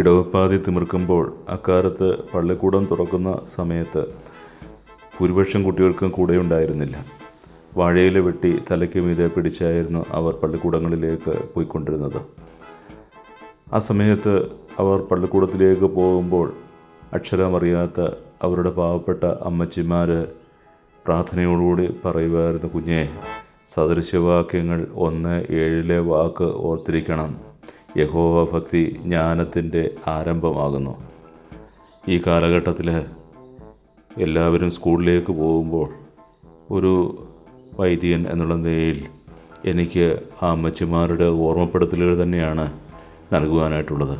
ഇടവപ്പാതി തിമിർക്കുമ്പോൾ അക്കാലത്ത് പള്ളിക്കൂടം തുറക്കുന്ന സമയത്ത് ഭൂരിപക്ഷം കുട്ടികൾക്കും കൂടെ ഉണ്ടായിരുന്നില്ല വാഴയില വെട്ടി തലയ്ക്ക് മീതെ പിടിച്ചായിരുന്നു അവർ പള്ളിക്കൂടങ്ങളിലേക്ക് പോയിക്കൊണ്ടിരുന്നത്. ആ സമയത്ത് അവർ പള്ളിക്കൂടത്തിലേക്ക് പോകുമ്പോൾ അക്ഷരമറിയാത്ത അവരുടെ പാവപ്പെട്ട അമ്മച്ചിമാർ പ്രാർത്ഥനയോടുകൂടി പറയുമായിരുന്നു കുഞ്ഞെ സദൃശവാക്യങ്ങൾ ഒന്ന് ഏഴിലെ വാക്ക് ഓർത്തിരിക്കണം. യഹോവ ഭക്തി ജ്ഞാനത്തിന്റെ ആരംഭമാകുന്നു. ഈ കാലഘട്ടത്തിൽ എല്ലാവരും സ്കൂളിലേക്ക് പോകുമ്പോൾ ഒരു വൈദ്യൻ എന്നുള്ള നിലയിൽ എനിക്ക് ആ അമ്മച്ചിമാരുടെ ഓർമ്മപ്പെടുത്തലുകൾ തന്നെയാണ് നൽകുവാനായിട്ടുള്ളത്.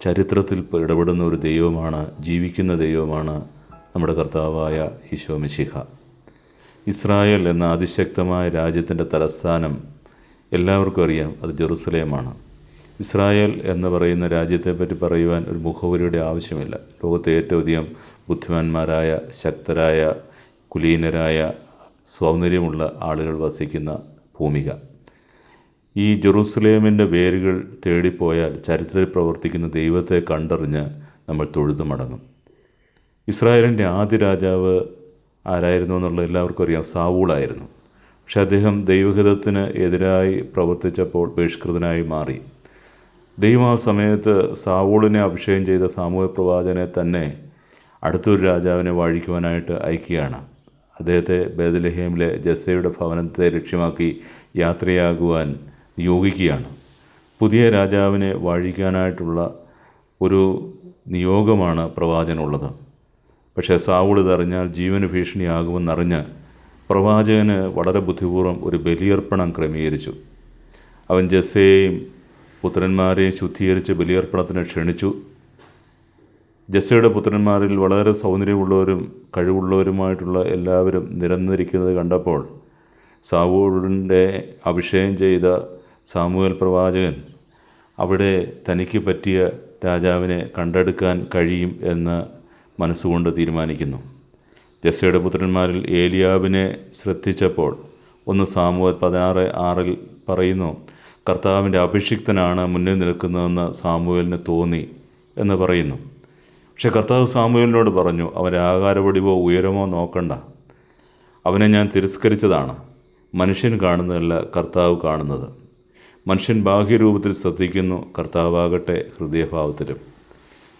ചരിത്രത്തിൽ ഇടപെടുന്ന ഒരു ദൈവമാണ് ജീവിക്കുന്ന ദൈവമാണ് നമ്മുടെ കർത്താവായ ഈശോ മിശിഹ. ഇസ്രായേൽ എന്ന അതിശക്തമായ രാജ്യത്തിന്റെ തലസ്ഥാനം എല്ലാവർക്കും അറിയാം അത് ജെറുസലേമാണ്. ഇസ്രായേൽ എന്ന് പറയുന്ന രാജ്യത്തെപ്പറ്റി പറയുവാൻ ഒരു മുഖവരിയുടെ ആവശ്യമില്ല. ലോകത്തെ ഏറ്റവും അധികം ബുദ്ധിമാന്മാരായ ശക്തരായ കുലീനരായ സൗന്ദര്യമുള്ള ആളുകൾ വസിക്കുന്ന ഭൂമിക. ഈ ജെറൂസലേമിന്റെ വേരുകൾ തേടിപ്പോയാൽ ചരിത്രത്തിൽ പ്രവർത്തിക്കുന്ന ദൈവത്തെ കണ്ടറിഞ്ഞ് നമ്മൾ തൊഴുതു മടങ്ങും. ഇസ്രായേലിന്റെ ആദ്യ രാജാവ് ആരായിരുന്നു എന്നുള്ളത് എല്ലാവർക്കും അറിയാം സാവൂളായിരുന്നു പക്ഷെ അദ്ദേഹം ദൈവഹിതത്തിന് എതിരായി പ്രവർത്തിച്ചപ്പോൾ ബഹിഷ്കൃതനായി മാറി. ദൈവം ആ സമയത്ത് സാവൂളിനെ അഭിഷേകം ചെയ്ത സാമൂഹ്യ പ്രവാചകനെ തന്നെ അടുത്തൊരു രാജാവിനെ വാഴിക്കുവാനായിട്ട് അയക്കുകയാണ്. അദ്ദേഹത്തെ ബേദലഹേമിലെ ജസ്സയുടെ ഭവനത്തെ ലക്ഷ്യമാക്കി യാത്രയാകുവാൻ നിയോഗിക്കുകയാണ്. പുതിയ രാജാവിനെ വാഴിക്കാനായിട്ടുള്ള ഒരു നിയോഗമാണ് പ്രവാചകനുള്ളത്. പക്ഷേ സാവൂൾ ഇതറിഞ്ഞാൽ ജീവന് ഭീഷണിയാകുമെന്നറിഞ്ഞ് പ്രവാചകന് വളരെ ബുദ്ധിപൂർവം ഒരു ബലിയർപ്പണം ക്രമീകരിച്ചു. അവൻ ജസ്സയെയും പുത്രന്മാരെയും ശുദ്ധീകരിച്ച് ബലിയർപ്പണത്തിന് ക്ഷണിച്ചു. ജസ്സയുടെ പുത്രന്മാരിൽ വളരെ സൗന്ദര്യമുള്ളവരും കഴിവുള്ളവരുമായിട്ടുള്ള എല്ലാവരും നിരന്നിരിക്കുന്നത് കണ്ടപ്പോൾ സാവൂളിന്റെ അഭിഷേകം ചെയ്ത സാമൂഹൽ പ്രവാചകൻ അവിടെ തനിക്ക് പറ്റിയ രാജാവിനെ കണ്ടെടുക്കാൻ കഴിയും എന്ന് മനസ്സുകൊണ്ട് തീരുമാനിക്കുന്നു ജസ്സയുടെ പുത്രന്മാരിൽ ഏലിയാവിനെ ശ്രദ്ധിച്ചപ്പോൾ ഒന്ന് സാമുവൽ പതിനാറ് ആറിൽ പറയുന്നു കർത്താവിന്റെ അഭിഷിക്തനാണ് മുന്നിൽ നിൽക്കുന്നതെന്ന് സാമൂഹലിന് തോന്നി എന്ന് പറയുന്നു. പക്ഷെ കർത്താവ് സാമൂഹലിനോട് പറഞ്ഞു അവന്റെ ആകാരവടിവോ ഉയരമോ നോക്കണ്ട. അവനെ ഞാൻ തിരസ്കരിച്ചതാണ്. മനുഷ്യൻ കാണുന്നതല്ല കർത്താവ് കാണുന്നത്. മനുഷ്യൻ ബാഹ്യരൂപത്തിൽ ശ്രദ്ധിക്കുന്നു കർത്താവാകട്ടെ ഹൃദയഭാവത്തിലും.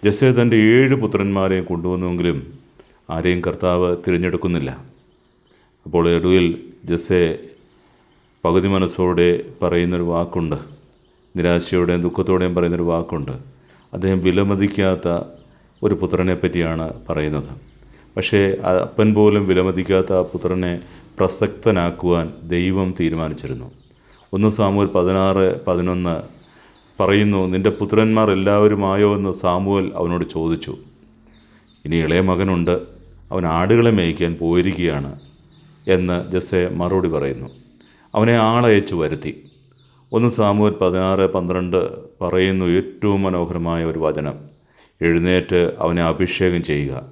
ജസ്സെ തന്റെ ഏഴ് പുത്രന്മാരെയും കൊണ്ടുവന്നുവെങ്കിലും ആരെയും കർത്താവ് തിരഞ്ഞെടുക്കുന്നില്ല. അപ്പോൾ ഒടുവിൽ ജസ്സെ പകുതി മനസ്സോടെ പറയുന്നൊരു വാക്കുണ്ട്. നിരാശയോടെയും ദുഃഖത്തോടെയും പറയുന്നൊരു വാക്കുണ്ട്. അദ്ദേഹം വിലമതിക്കാത്ത ഒരു പുത്രനെ പറ്റിയാണ് പറയുന്നത്. പക്ഷേ അപ്പൻ പോലും വിലമതിക്കാത്ത ആ പുത്രനെ പ്രസക്തനാക്കുവാൻ ദൈവം തീരുമാനിച്ചിരുന്നു. ഒന്ന് സാമൂൽ പതിനാറ് പതിനൊന്ന് പറയുന്നു നിന്റെ പുത്രന്മാർ എല്ലാവരുമായോ? എന്ന് സാമുവൽ അവനോട് ചോദിച്ചു. ഇനി ഇളയ മകനുണ്ട്. അവൻ ആടുകളെ മേയ്ക്കാൻ പോയിരിക്കുകയാണ് എന്ന് ജസ്സെ മറുപടി പറയുന്നു. അവനെ ആളയച്ചു വരുത്തി. ഒന്ന് സാമൂഹ്യ പതിനാറ് പന്ത്രണ്ട് പറയുന്നു ഏറ്റവും മനോഹരമായ ഒരു വചനം. എഴുന്നേറ്റ് അവനെ അഭിഷേകം ചെയ്യുക.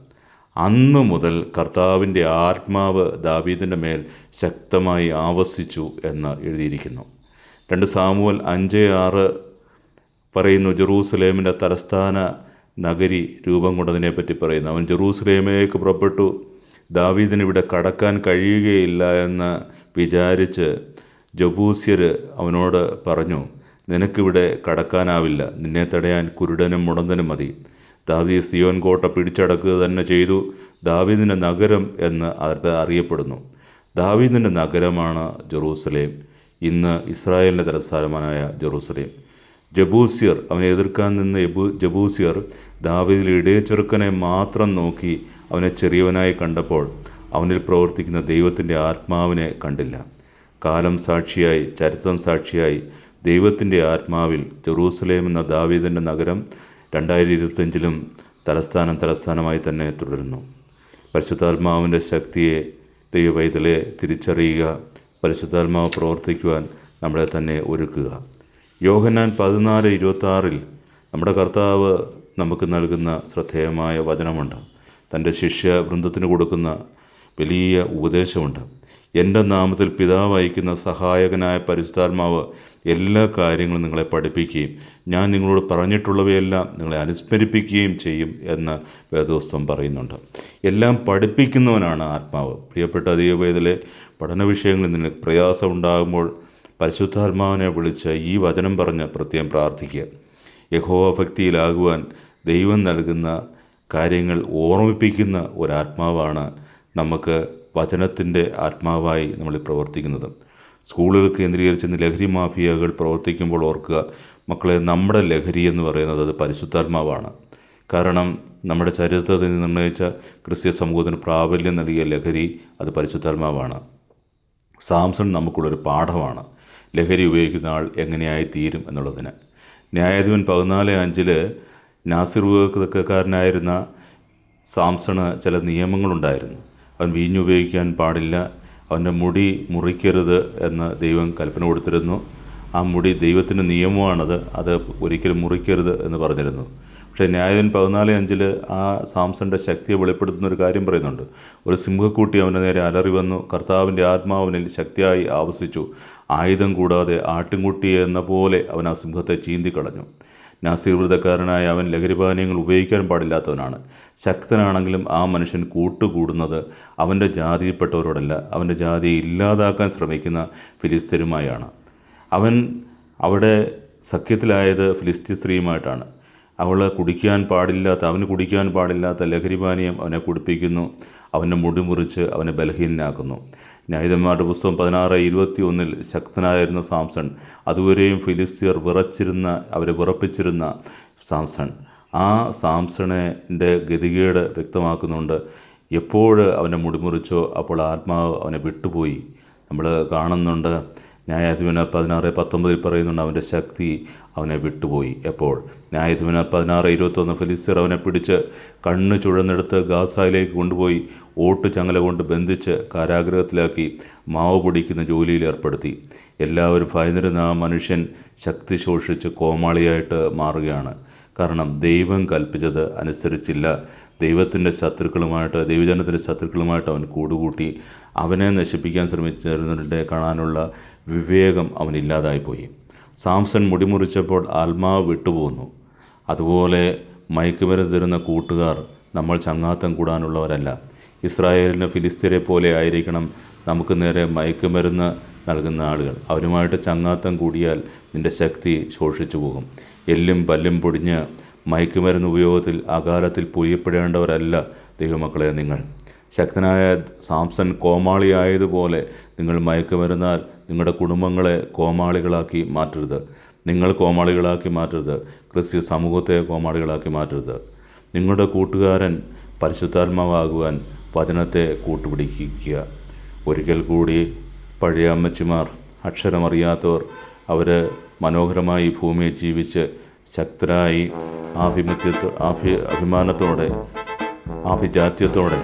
അന്നു മുതൽ കർത്താവിന്റെ ആത്മാവ് ദാവീദിന്റെ മേൽ ശക്തമായി ആവസിച്ചു എന്ന് എഴുതിയിരിക്കുന്നു. രണ്ട് സാമുവൽ അഞ്ച് ആറ് പറയുന്നു ജെറൂസലേമിന്റെ തലസ്ഥാന നഗരി രൂപം കൊണ്ടതിനെപ്പറ്റി പറയുന്നു. അവൻ ജെറൂസലേമിലേക്ക് പുറപ്പെട്ടു. ദാവീദിന് ഇവിടെ കടക്കാൻ കഴിയുകയില്ല എന്ന് വിചാരിച്ച് ജബൂസ്യർ അവനോട് പറഞ്ഞു നിനക്കിവിടെ കടക്കാനാവില്ല. നിന്നെ തടയാൻ കുരുടനും മുടന്തനും മതി. ദാവീദ് സിയോൻ കോട്ട പിടിച്ചടക്കുക തന്നെ ചെയ്തു. ദാവീദിന്റെ നഗരം എന്ന് അത് അറിയപ്പെടുന്നു. ദാവീദിന്റെ നഗരമാണ് ജെറൂസലേം. ഇന്ന് ഇസ്രായേലിന്റെ തലസ്ഥാനമായ ജെറൂസലേം. ജബൂസ്യർ അവനെ എതിർക്കാൻ നിന്ന് യബൂ ജബൂസ്യർ ദാവീദിൽ ഇടയച്ചെറുക്കനെ മാത്രം നോക്കി അവനെ ചെറിയവനായി കണ്ടപ്പോൾ അവനിൽ പ്രവർത്തിക്കുന്ന ദൈവത്തിന്റെ ആത്മാവിനെ കണ്ടില്ല. കാലം സാക്ഷിയായി ചരിത്രം സാക്ഷിയായി ദൈവത്തിന്റെ ആത്മാവിൽ ജെറൂസലേം എന്ന ദാവീദിന്റെ നഗരം രണ്ടായിരത്തി ഇരുപത്തഞ്ചിലും തലസ്ഥാനം തലസ്ഥാനമായി തന്നെ തുടരുന്നു. പരിശുദ്ധാത്മാവിന്റെ ശക്തിയെ ദൈവവൈതലെ തിരിച്ചറിയുക പരിശുദ്ധാത്മാവ് പ്രവർത്തിക്കുവാൻ നമ്മളെ തന്നെ ഒരുക്കുക. യോഹന്നാൻ പതിനാല് ഇരുപത്താറിൽ നമ്മുടെ കർത്താവ് നമുക്ക് നൽകുന്ന ശ്രദ്ധേയമായ വചനമുണ്ട്. തന്റെ ശിഷ്യ വൃന്ദത്തിന് കൊടുക്കുന്ന വലിയ ഉപദേശമുണ്ട്. എന്റെ നാമത്തിൽ പിതാവ് അയക്കുന്ന സഹായകനായ പരിശുദ്ധാത്മാവ് എല്ലാ കാര്യങ്ങളും നിങ്ങളെ പഠിപ്പിക്കുകയും ഞാൻ നിങ്ങളോട് പറഞ്ഞിട്ടുള്ളവയെല്ലാം നിങ്ങളെ അനുസ്മരിപ്പിക്കുകയും ചെയ്യും എന്ന് വേദോസ്തം പറയുന്നുണ്ട്. എല്ലാം പഠിപ്പിക്കുന്നവനാണ് ആത്മാവ്. പ്രിയപ്പെട്ട ദൈവവേദലെ പഠന വിഷയങ്ങളിൽ നിനക്ക് പ്രയാസം ഉണ്ടാകുമ്പോൾ പരിശുദ്ധാത്മാവിനെ വിളിച്ച് ഈ വചനം പറഞ്ഞ് പ്രത്യേകം പ്രാർത്ഥിക്കുക. യഹോവ ഭക്തിയിലാകുവാൻ ദൈവം നൽകുന്ന കാര്യങ്ങൾ ഓർമ്മിപ്പിക്കുന്ന ഒരാത്മാവാണ് നമുക്ക് വചനത്തിന്റെ ആത്മാവായി നമ്മൾ പ്രവർത്തിക്കുന്നത്. സ്കൂളുകൾ കേന്ദ്രീകരിച്ച് ലഹരി മാഫിയകൾ പ്രവർത്തിക്കുമ്പോൾ ഓർക്കുക മക്കളെ നമ്മുടെ ലഹരി എന്ന് പറയുന്നത് അത് പരിശുദ്ധാത്മാവാണ്. കാരണം നമ്മുടെ ചരിത്രത്തിൽ നിന്ന് നിർണയിച്ച ക്രിസ്ത്യ സമൂഹത്തിന് പ്രാബല്യം നൽകിയ ലഹരി അത് പരിശുദ്ധാത്മാവാണ്. സാംസൺ നമുക്കുള്ളൊരു പാഠമാണ് ലഹരി ഉപയോഗിക്കുന്ന ആൾ എങ്ങനെയായി തീരും എന്നുള്ളതിന്. ന്യായാധിപൻ പതിനാല് അഞ്ചിൽ നാസിർ വിഭാഗക്കാരനായിരുന്ന സാംസണ് ചില നിയമങ്ങളുണ്ടായിരുന്നു. അവൻ വീഞ്ഞ് ഉപയോഗിക്കാൻ പാടില്ല. അവന്റെ മുടി മുറിക്കരുത് എന്ന് ദൈവം കൽപ്പന കൊടുത്തിരുന്നു. ആ മുടി ദൈവത്തിന്റെ നിയമമാണത്. അത് ഒരിക്കലും മുറിക്കരുത് എന്ന് പറഞ്ഞിരുന്നു. പക്ഷേ ന്യായൻ പതിനാല് അഞ്ചിൽ ആ സാംസന്റെ ശക്തിയെ വെളിപ്പെടുത്തുന്ന ഒരു കാര്യം പറയുന്നുണ്ട്. ഒരു സിംഹക്കൂട്ടി അവന്റെ നേരെ അലറി വന്നു. കർത്താവിന്റെ ആത്മാവിനിൽ ശക്തിയായി ആവസിച്ചു. ആയുധം കൂടാതെ ആട്ടിൻകുട്ടി എന്ന പോലെ അവൻ ആ സിംഹത്തെ ചീന്തിക്കളഞ്ഞു. നാസീർ വൃതക്കാരനായ അവൻ ലഹരിപാനീയങ്ങൾ ഉപയോഗിക്കാൻ പാടില്ലാത്തവനാണ്. ശക്തനാണെങ്കിലും ആ മനുഷ്യൻ കൂട്ടുകൂടുന്നത് അവന്റെ ജാതിയിൽപ്പെട്ടവരോടല്ല. അവന്റെ ജാതിയെ ഇല്ലാതാക്കാൻ ശ്രമിക്കുന്ന ഫിലിസ്തീനുമായാണ്. അവൻ അവിടെ സഖ്യത്തിലായത് ഫിലിസ്തീൻ സ്ത്രീയുമായിട്ടാണ്. അവൾ കുടിക്കാൻ പാടില്ലാത്ത അവന് കുടിക്കാൻ പാടില്ലാത്ത ലഹരിപാനീയം അവനെ കുടിപ്പിക്കുന്നു. അവന്റെ മുടി മുറിച്ച് അവനെ ബലഹീനനാക്കുന്നു. ന്യായതന്മാരുടെ പുസ്തകം പതിനാറ് ഇരുപത്തി ഒന്നിൽ ശക്തനായിരുന്ന സാംസൺ അതുവരെയും ഫിലിസ്തീർ വിറച്ചിരുന്ന അവരെ വിറപ്പിച്ചിരുന്ന സാംസൺ. ആ സാംസണിന്റെ ഗതികേട് വ്യക്തമാക്കുന്നുണ്ട്. എപ്പോൾ അവനെ മുടിമുറിച്ചോ അപ്പോൾ ആത്മാവ് അവനെ വിട്ടുപോയി. നമ്മൾ കാണുന്നുണ്ട് ന്യായാധിപന പതിനാറ് പത്തൊമ്പതിൽ പറയുന്നുണ്ട് അവന്റെ ശക്തി അവനെ വിട്ടുപോയി. എപ്പോൾ? ന്യായാധിപന പതിനാറ് ഇരുപത്തൊന്ന് ഫിലിസ്തീർ അവനെ പിടിച്ച് കണ്ണ് ചുഴന്നെടുത്ത് ഗാസായിലേക്ക് കൊണ്ടുപോയി ഓട്ട് ചങ്ങല കൊണ്ട് ബന്ധിച്ച് കാരാഗ്രഹത്തിലാക്കി മാവ് പൊടിക്കുന്ന ജോലിയിൽ ഏർപ്പെടുത്തി. എല്ലാവരും ഭയന്നിരുന്ന ആ മനുഷ്യൻ ശക്തി ശോഷിച്ച് കോമാളിയായിട്ട് മാറുകയാണ്. കാരണം ദൈവം കൽപ്പിച്ചത് അനുസരിച്ചില്ല. ദൈവത്തിന്റെ ശത്രുക്കളുമായിട്ട് ദൈവജനത്തിന്റെ ശത്രുക്കളുമായിട്ട് അവൻ കൂടുകൂട്ടി. അവനെ നശിപ്പിക്കാൻ ശ്രമിച്ചിരുന്നതിന്റെ കാണാനുള്ള വിവേകം അവനില്ലാതായിപ്പോയി സാംസൺ മുടിമുറിച്ചപ്പോൾ ആത്മാവ് വിട്ടുപോകുന്നു അതുപോലെ മയക്കുമരുന്ന് തരുന്ന കൂട്ടുകാർ നമ്മൾ ചങ്ങാത്തം കൂടാനുള്ളവരല്ല. ഇസ്രായേലിന് ഫിലിസ്തീനെ പോലെ ആയിരിക്കണം. നമുക്ക് നേരെ മയക്കുമരുന്ന് നൽകുന്ന ആളുകൾ. അവരുമായിട്ട് ചങ്ങാത്തം കൂടിയാൽ നിന്റെ ശക്തി ശോഷിച്ചു പോകും. എല്ലും പല്ലും പൊടിഞ്ഞ് മയക്കുമരുന്ന് ഉപയോഗത്തിൽ അകാലത്തിൽ പൊയ്യപ്പെടേണ്ടവരല്ല ദൈവമക്കളെ നിങ്ങൾ. ശക്തനായ സാംസൺ കോമാളിയായതുപോലെ നിങ്ങൾ മയക്കുമരുന്നാൽ നിങ്ങളുടെ കുടുംബങ്ങളെ കോമാളികളാക്കി മാറ്റരുത്. നിങ്ങൾ കോമാളികളാക്കി മാറ്റരുത്. ക്രിസ്ത്യ സമൂഹത്തെ കോമാളികളാക്കി മാറ്റരുത്. നിങ്ങളുടെ കൂട്ടുകാരൻ പരിശുദ്ധാത്മാവാകുവാൻ വചനത്തെ കൂട്ടുപിടിക്കുക. ഒരിക്കൽ കൂടി പഴയ അമ്മച്ചിമാർ അക്ഷരമറിയാത്തവർ അവർ മനോഹരമായി ഭൂമിയെ ജീവിച്ച് ശക്തരായി ആഭിമുഖ്യത്തോ ആഭി അഭിമാനത്തോടെ ആഭിജാത്യത്തോടെ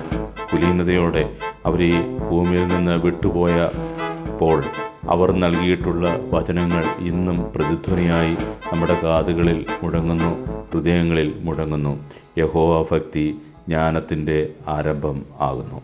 കുലീനതയോടെ അവർ ഈ ഭൂമിയിൽ നിന്ന് വിട്ടുപോയ വിട്ടുപോയപ്പോൾ അവർ നൽകിയിട്ടുള്ള വചനങ്ങൾ ഇന്നും പ്രതിധ്വനിയായി നമ്മുടെ കാതുകളിൽ മുഴങ്ങുന്നു ഹൃദയങ്ങളിൽ മുഴങ്ങുന്നു. യഹോവ ഭക്തി ജ്ഞാനത്തിന്റെ ആരംഭം ആകുന്നു.